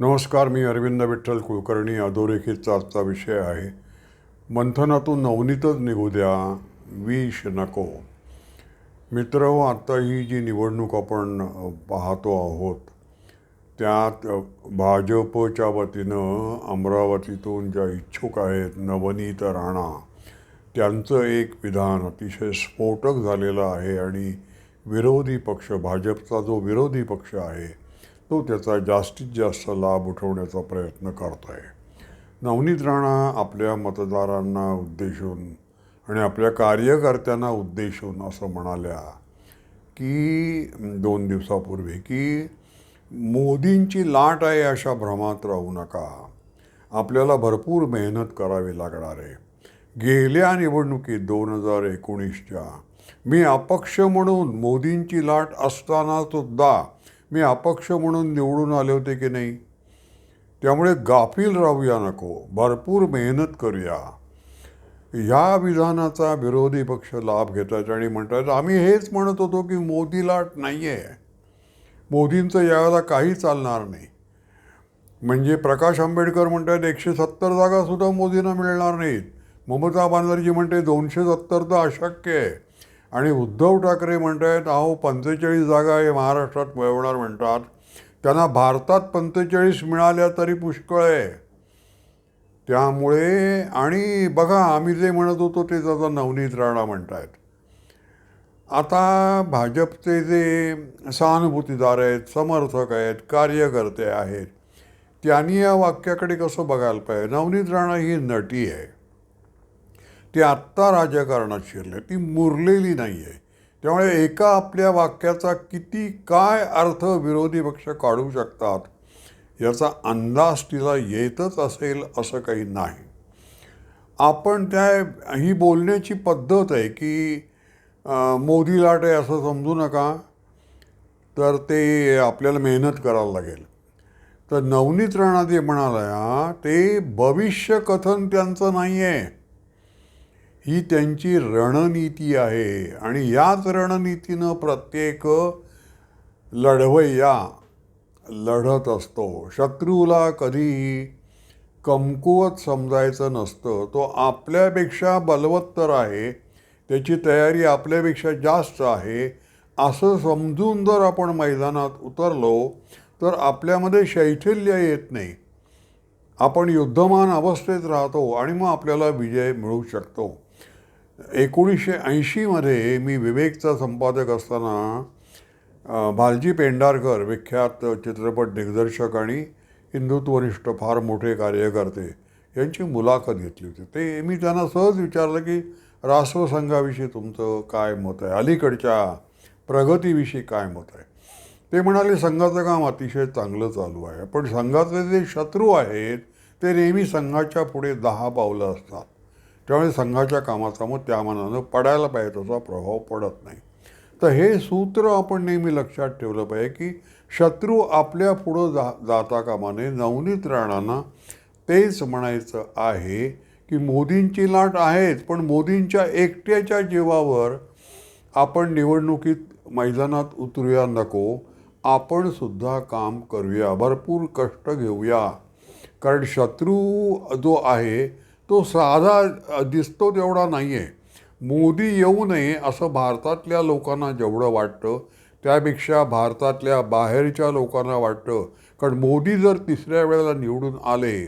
नमस्कार मी अरविंद विठ्ठल कुलकर्णी. अधोरेखितचा आजचा विषय आहे. मंथनातून नवनीतच निघू द्या. विष नको. मित्र हो, आत्ता ही जी निवडणूक आपण पाहतो आहोत त्यात भाजपच्या वतीनं अमरावतीतून ज्या इच्छुक आहेत नवनीत राणा त्यांचं एक विधान अतिशय स्फोटक झालेलं आहे आणि विरोधी पक्ष भाजपचा जो विरोधी पक्ष आहे तो त्याचा जास्तीत जास्त लाभ उठवण्याचा प्रयत्न करतो आहे नवनीत राणा आपल्या मतदारांना उद्देशून आणि आपल्या कार्यकर्त्यांना उद्देशून असं म्हणाल्या की दोन दिवसापूर्वी की मोदींची लाट आहे अशा भ्रमात राहू नका. आपल्याला भरपूर मेहनत करावी लागणार आहे. गेल्या निवडणुकीत दोन हजार एकोणीसच्या मी अपक्ष म्हणून मोदींची लाट असताना सुद्धा मी अपक्ष म्हणून निवडून आले होते की नाही? त्यामुळे गाफील राहूया नको. भरपूर मेहनत करूया. ह्या विधानाचा विरोधी पक्ष लाभ घेतात आणि म्हणतात आम्ही हेच म्हणत होतो की मोदी लाट नाही आहे मोदींचं यावेळेला काही चालणार नाही. म्हणजे प्रकाश आंबेडकर म्हणतात एकशे सत्तर जागासुद्धा मोदींना मिळणार नाहीत. ममता बॅनर्जी म्हणते दोनशे सत्तर तर अशक्य आहे. आणि उद्धव ठाकरे म्हणतात अहो पंचेचाळीस जागा हे महाराष्ट्रात मिळवणार म्हणतात. त्यांना भारतात पंचेचाळीस मिळाल्या तरी पुष्कळ आहे. त्यामुळे आणि बघा आम्ही जे म्हणत होतो ते आता नवनीत राणा म्हणतायत. आता भाजपचे जे सहानुभूतीदार आहेत समर्थक आहेत कार्यकर्ते आहेत त्यांनी या वाक्याकडे कसं बघायला पाहिजे? नवनीत राणा ही नटी आहे. ती आत्ता राजकारणात शिरले ती मुरलेली नाही आहे त्यामुळे एका आपल्या वाक्याचा किती काय अर्थ विरोधी पक्ष काढू शकतात याचा अंदाज तिला येतच असेल असं काही नाही. आपण त्या ही बोलण्याची पद्धत आहे की मोदी लाट आहे असं समजू नका तर ते आपल्याला मेहनत करायला लागेल. तर नवनीत राणा जे म्हणाल्या ते भविष्य कथन त्यांचं नाही आहे ही त्यांची रणनीती आहे. आणि याच रणनीतीनं प्रत्येक लढवय्या लढत असतो. शत्रूला कधीही कमकुवत समजायचं नसतं. तो आपल्यापेक्षा बलवत्तर आहे. त्याची तयारी आपल्यापेक्षा जास्त आहे. असं समजून जर आपण मैदानात उतरलो तर आपल्यामध्ये शैथिल्य येत नाही. आपण युद्धमान अवस्थेत राहतो आणि मग आपल्याला विजय मिळू शकतो. एकोणीसशे ऐंशीमध्ये मी विवेकचा संपादक असताना भालजी पेंढारकर विख्यात चित्रपट दिग्दर्शक आणि हिंदुत्वनिष्ठ फार मोठे कार्यकर्ते यांची मुलाखत घेतली होती. ते मी त्यांना सहज विचारलं की राष्ट्रसंघाविषयी तुमचं काय मत आहे? अलीकडच्या प्रगतीविषयी काय मत आहे? ते म्हणाले संघाचं काम अतिशय चांगलं चालू आहे पण संघाचे जे शत्रू आहेत ते नेहमी संघाच्या पुढे दहा पावलं असतात. त्यामुळे संघाच्या कामाचा मग त्या मनानं पडायला पाहिजे त्याचा प्रभाव पडत नाही. तर हे सूत्र आपण नेहमी लक्षात ठेवलं पाहिजे की शत्रू आपल्या पुढं जा जाता कामाने नवनीत राणांना तेच म्हणायचं आहे की मोदींची लाट आहेच पण मोदींच्या एकट्याच्या जीवावर आपण निवडणुकीत मैदानात उतरूया नको आपण सुद्धा काम करूया भरपूर कष्ट घेऊया. कारण शत्रू जो आहे तो साधा दिसतो तेवढा नाही आहे मोदी येऊ नये असं भारतातल्या लोकांना जेवढं वाटतं त्यापेक्षा भारतातल्या बाहेरच्या लोकांना वाटतं. कारण मोदी जर तिसऱ्या वेळेला निवडून आले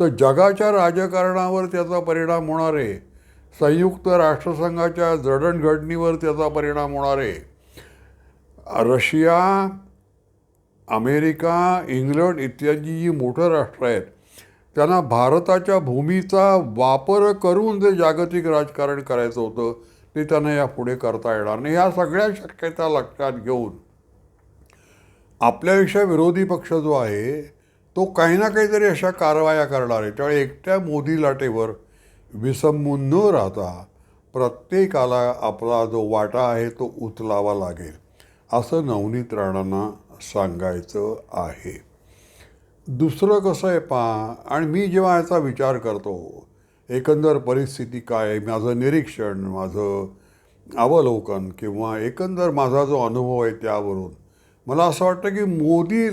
तर जगाच्या राजकारणावर त्याचा परिणाम होणार आहे. संयुक्त राष्ट्रसंघाच्या जडणघडणीवर त्याचा परिणाम होणार आहे. रशिया अमेरिका इंग्लंड इत्यादी जी मोठं राष्ट्र आहेत त्यांना भारताच्या भूमीचा वापर करून जे जागतिक राजकारण करायचं होतं ते त्यांना यापुढे करता येणार नाही. ह्या सगळ्या शक्यता लक्षात घेऊन आपल्यापेक्षा विरोधी पक्ष जो आहे तो काही ना काहीतरी अशा कारवाया करणार आहे. त्यामुळे एकट्या मोदी लाटेवर विसंबून न राहता प्रत्येकाला आपला जो वाटा आहे तो उचलावा लागेल असं नवनीत राणांना सांगायचं आहे. दुसरं कसं आहे पा आणि मी जेव्हा याचा विचार करतो एकंदर परिस्थिती काय आहे माझं निरीक्षण माझं अवलोकन किंवा एकंदर माझा जो अनुभव आहे त्यावरून मला असं वाटतं की मोदी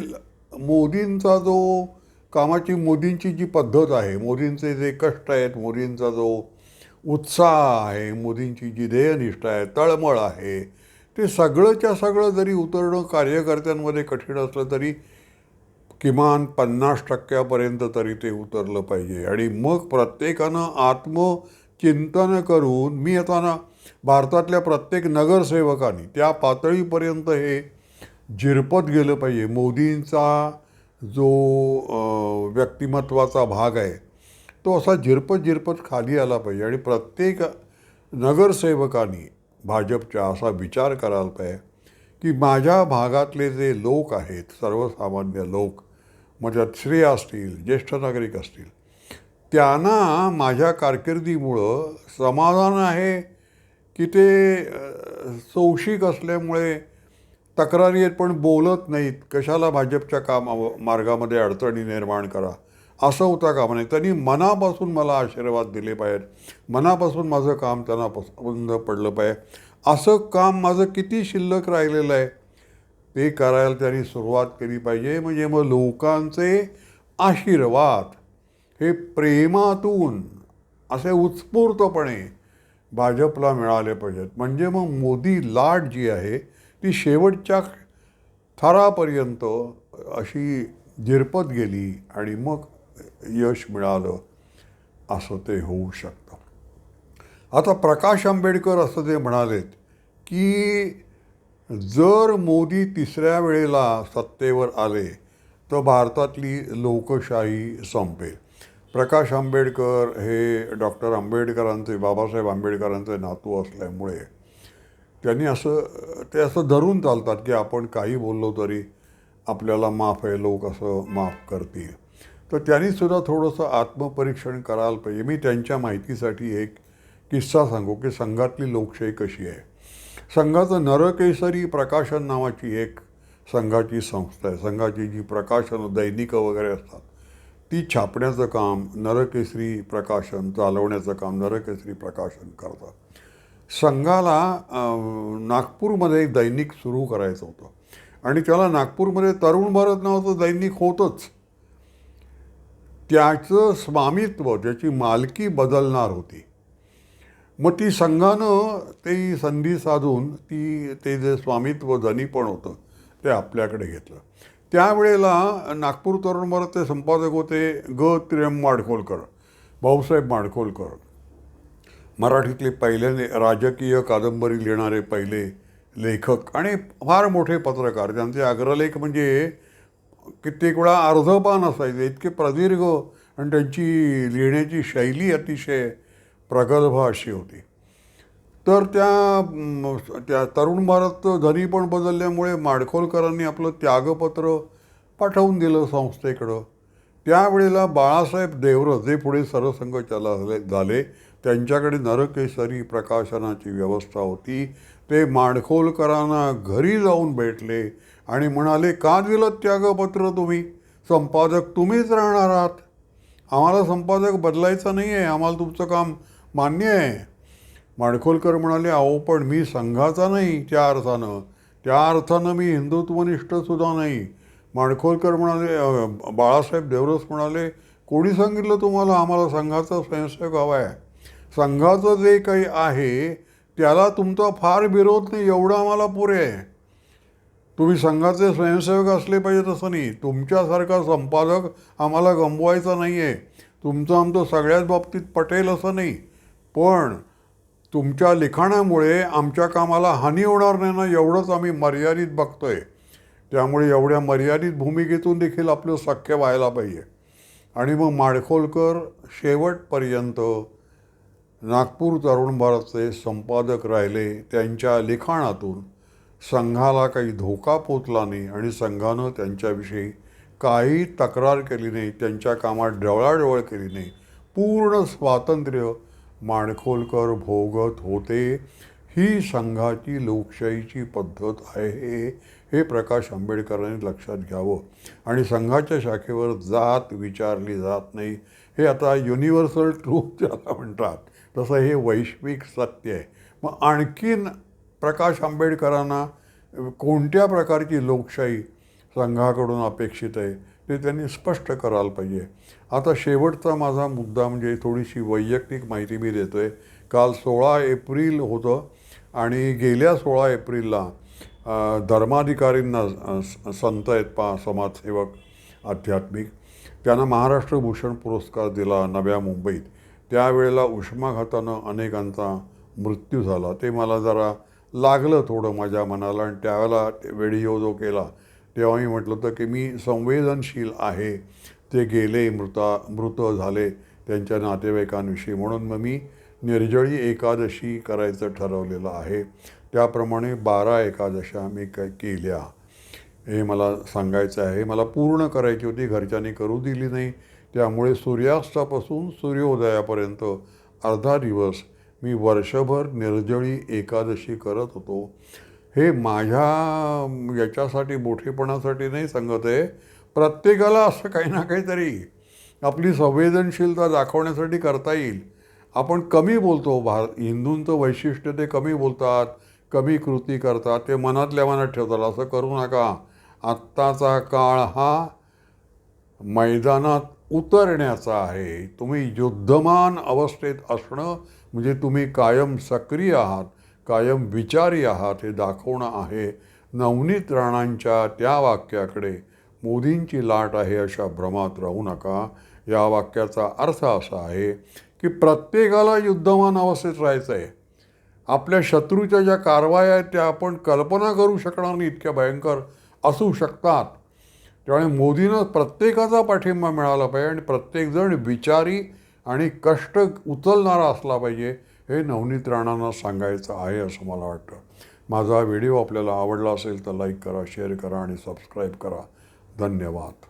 मोदींचा जो कामाची मोदींची जी पद्धत आहे मोदींचे जे कष्ट आहेत मोदींचा जो उत्साह आहे मोदींची जी ध्येयनिष्ठा आहे तळमळ आहे ते सगळंच्या सगळं जरी उतरणं कार्यकर्त्यांमध्ये कठीण असलं तरी किमान पन्नास टक्क्यापर्यंत तरी ते उतरलं पाहिजे. आणि मग प्रत्येकानं आत्मचिंतन करून मी आता ना भारतातल्या प्रत्येक नगरसेवकांनी त्या पातळीपर्यंत हे झिरपत गेलं पाहिजे. मोदींचा जो व्यक्तिमत्वाचा भाग आहे तो असा झिरपत झिरपत खाली आला पाहिजे. आणि प्रत्येक नगरसेवकांनी भाजपच्या असा विचार करायला पाहिजे की माझ्या भागातले जे लोक आहेत सर्वसामान्य लोक म्हणजे स्त्रिया असतील ज्येष्ठ नागरिक असतील. त्यांना माझ्या कारकिर्दीमुळं समाधान आहे की ते चौशिक सौशिक असल्यामुळे तक्रारी आहेत पण बोलत नाहीत. कशाला भाजपच्या काम मार्गामध्ये अडचणी निर्माण करा? असं होता कामा नाही त्यांनी मनापासून मला आशीर्वाद दिले पाहिजेत. मनापासून माझं काम त्यांना पसंद पडलं पाहिजे. असं काम माझं किती शिल्लक राहिलेलं आहे? ते करायला त्यांनी सुरुवात केली पाहिजे. म्हणजे मग लोकांचे आशीर्वाद हे प्रेमातून असे उत्स्फूर्तपणे भाजपला मिळाले पाहिजेत. म्हणजे मग मोदी लाट जी आहे ती शेवटच्या थरापर्यंत अशी झिरपत गेली आणि मग यश मिळालं असं ते होऊ शकतं. आता प्रकाश आंबेडकर असं ते म्हणालेत की जर मोदी तिसऱ्या वेळेला सत्तेवर आले तर भारतातली लोकशाही संपेल. प्रकाश आंबेडकर हे डॉक्टर आंबेडकरांचे बाबासाहेब आंबेडकरांचे नातू असल्यामुळे त्यांनी असं ते असं धरून चालतात की आपण काही बोललो तरी आपल्याला माफ आहे लोक असं माफ करतील. तर त्यांनीसुद्धा थोडंसं आत्मपरीक्षण करायला पाहिजे. मी त्यांच्या माहितीसाठी एक किस्सा सांगू की संघातली लोकशाही कशी आहे. संघाचं नरकेसरी प्रकाशन नावाची एक संघाची संस्था आहे. संघाची जी प्रकाशनं दैनिकं वगैरे असतात ती छापण्याचं काम नरकेसरी प्रकाशन चालवण्याचं काम नरकेसरी प्रकाशन करतात. संघाला नागपूरमध्ये एक दैनिक सुरू करायचं होतं. आणि त्याला नागपूरमध्ये तरुण भारत नावाचं दैनिक होतंच. त्याचं स्वामित्व त्याची मालकी बदलणार होती मग ती संघानं ते संधी साधून ती ते जे स्वामित्व धनीपण होतं ते आपल्याकडे घेतलं. त्यावेळेला नागपूर तरुण भारतचे संपादक होते ग. त्रियम माडखोलकर भाऊसाहेब माडखोलकर. मराठीतले पहिले राजकीय कादंबरी लिहिणारे पहिले लेखक आणि फार मोठे पत्रकार. त्यांचे अग्रलेख म्हणजे कित्येक वेळा अर्धपान असायचे इतके प्रदीर्घ आणि त्यांची लिहिण्याची शैली अतिशय प्रगल्भ अशी होती. तर त्या त्या तरुण भारत धनी पण बदलल्यामुळे माडखोलकरांनी आपलं त्यागपत्र पाठवून दिलं संस्थेकडं. त्यावेळेला बाळासाहेब देवरस जे पुढे सरसंघचालक झाले त्यांच्याकडे नरकेसरी प्रकाशनाची व्यवस्था होती. ते माडखोलकरांना घरी जाऊन भेटले आणि म्हणाले का दिलं त्यागपत्र तुम्ही? संपादक तुम्हीच राहणार आहात. आम्हाला संपादक बदलायचा नाही आहे आम्हाला तुमचं काम मान्य आहे. माडखोलकर म्हणाले अहो पण मी संघाचा नाही त्या अर्थानं. त्या अर्थानं मी हिंदुत्वनिष्ठसुद्धा नाही. माडखोलकर म्हणाले बाळासाहेब देवरस म्हणाले कोणी सांगितलं तुम्हाला आम्हाला संघाचा स्वयंसेवक हवा आहे? संघाचं जे काही आहे त्याला तुमचा फार विरोध नाही एवढं आम्हाला पुरे आहे. तुम्ही संघाचे स्वयंसेवक असले पाहिजे तसं नाही. तुमच्यासारखा संपादक आम्हाला गमवायचा नाही आहे तुमचं आमचं सगळ्याच बाबतीत पटेल असं नाही. पण तुमच्या लिखाणामुळे आमच्या कामाला हानी होणार नाही ना एवढंच आम्ही मर्यादित बघतो आहे त्यामुळे एवढ्या मर्यादित भूमिकेतून देखील आपलं सख्य व्हायला पाहिजे. आणि मग माडखोलकर शेवटपर्यंत नागपूर तरुण भारतचे संपादक राहिले. त्यांच्या लिखाणातून संघाला काही धोका पोचला नाही आणि संघानं त्यांच्याविषयी काही तक्रार केली नाही. त्यांच्या कामात डवळाडवळ केली नाही. पूर्ण स्वातंत्र्य माणखोलकर भोगत होते. ही संघाची लोकशाहीची पद्धत आहे हे प्रकाश आंबेडकरांनी लक्षात घ्यावं. आणि संघाच्या शाखेवर जात विचारली जात नाही. हे आता युनिव्हर्सल ट्रूथ ज्याला म्हणतात. तसं हे वैश्विक सत्य आहे. मग आणखीन प्रकाश आंबेडकरांना कोणत्या प्रकारची लोकशाही संघाकडून अपेक्षित आहे? ते त्यांनी स्पष्ट करायला पाहिजे. आता शेवटचा माझा मुद्दा म्हणजे थोडीशी वैयक्तिक माहिती मी देतो आहे काल सोळा एप्रिल होतं आणि गेल्या सोळा एप्रिलला धर्माधिकारींना स- संत आहेत पा समाजसेवक आध्यात्मिक त्यांना महाराष्ट्र भूषण पुरस्कार दिला नव्या मुंबईत. त्यावेळेला उष्माघातानं अनेकांचा मृत्यू झाला. ते मला जरा लागलं थोडं माझ्या मनाला आणि त्यावेळेला व्हिडिओ जो केला तेव्हा मी म्हटलं होतं की मी संवेदनशील आहे. ते गेले मृता मृत झाले त्यांच्या नातेवाईकांविषयी. म्हणून मग मी निर्जळी एकादशी करायचं ठरवलेलं आहे. त्याप्रमाणे बारा एकादशा मी काय केल्या. हे मला सांगायचं आहे. मला पूर्ण करायची होती. घरच्यांनी करू दिली नाही. त्यामुळे सूर्यास्तापासून सूर्योदयापर्यंत अर्धा दिवस मी वर्षभर निर्जळी एकादशी करत होतो. हे माझ्या याच्यासाठी मोठेपणासाठी नाही सांगत आहे. प्रत्येकाला असं काही ना काहीतरी आपली संवेदनशीलता दाखवण्यासाठी करता येईल. आपण कमी बोलतो. भार हिंदूंचं वैशिष्ट्य ते कमी बोलतात कमी कृती करतात ते मनातल्या मनात ठेवतात. असं करू नका. आत्ताचा काळ हा मैदानात उतरण्याचा आहे. तुम्ही युद्धमान अवस्थेत असणं म्हणजे तुम्ही कायम सक्रिय आहात. कायम विचारी आहात हे दाखवणं आहे. नवनीत राणांच्या त्या वाक्याकडे मोदींची लाट आहे अशा भ्रमात राहू नका. या वाक्याचा अर्थ असा आहे की प्रत्येकाला युद्धमान अवस्थेत राहायचं आहे आपल्या शत्रूच्या ज्या कारवाया आहेत त्या आपण कल्पना करू शकणार नाही इतक्या भयंकर असू शकतात. त्यामुळे मोदीनं प्रत्येकाचा पाठिंबा मिळाला पाहिजे आणि प्रत्येकजण विचारी आणि कष्ट उचलणारा असला पाहिजे. हे नवनीत राणांना सांगायचं आहे असं मला वाटतं. माझा व्हिडिओ आपल्याला आवडला असेल तर लाईक करा शेअर करा आणि सबस्क्राईब करा. धन्यवाद.